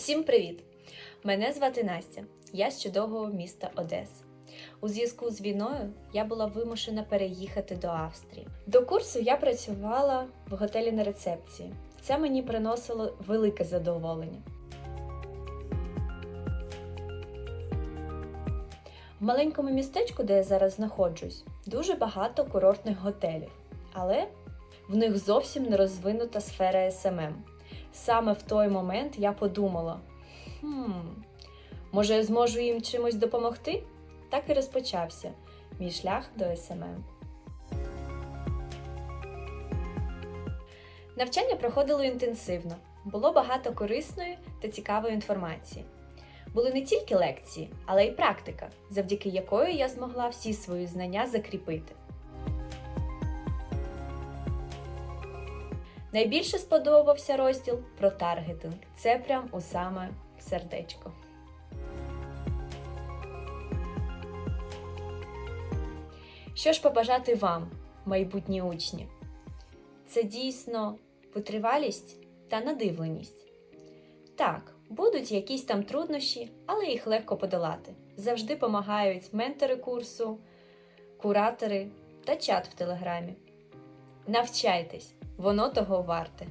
Всім привіт! Мене звати Настя. Я з чудового міста Одеси. У зв'язку з війною я була вимушена переїхати до Австрії. До курсу я працювала в готелі на рецепції. Це мені приносило велике задоволення. В маленькому містечку, де я зараз знаходжусь, дуже багато курортних готелів, але в них зовсім не розвинута сфера СММ. Саме в той момент я подумала: хм, може, я зможу їм чимось допомогти? Так і розпочався мій шлях до СММ. Навчання проходило інтенсивно, було багато корисної та цікавої інформації. Були не тільки лекції, але й практика, завдяки якої я змогла всі свої знання закріпити. Найбільше сподобався розділ про таргетинг. Це прям у саме сердечко. Що ж побажати вам, майбутні учні? Це дійсно витривалість та надивленість. Так, будуть якісь там труднощі, але їх легко подолати. Завжди допомагають ментори курсу, куратори та чат в телеграмі. Навчайтесь, воно того варте.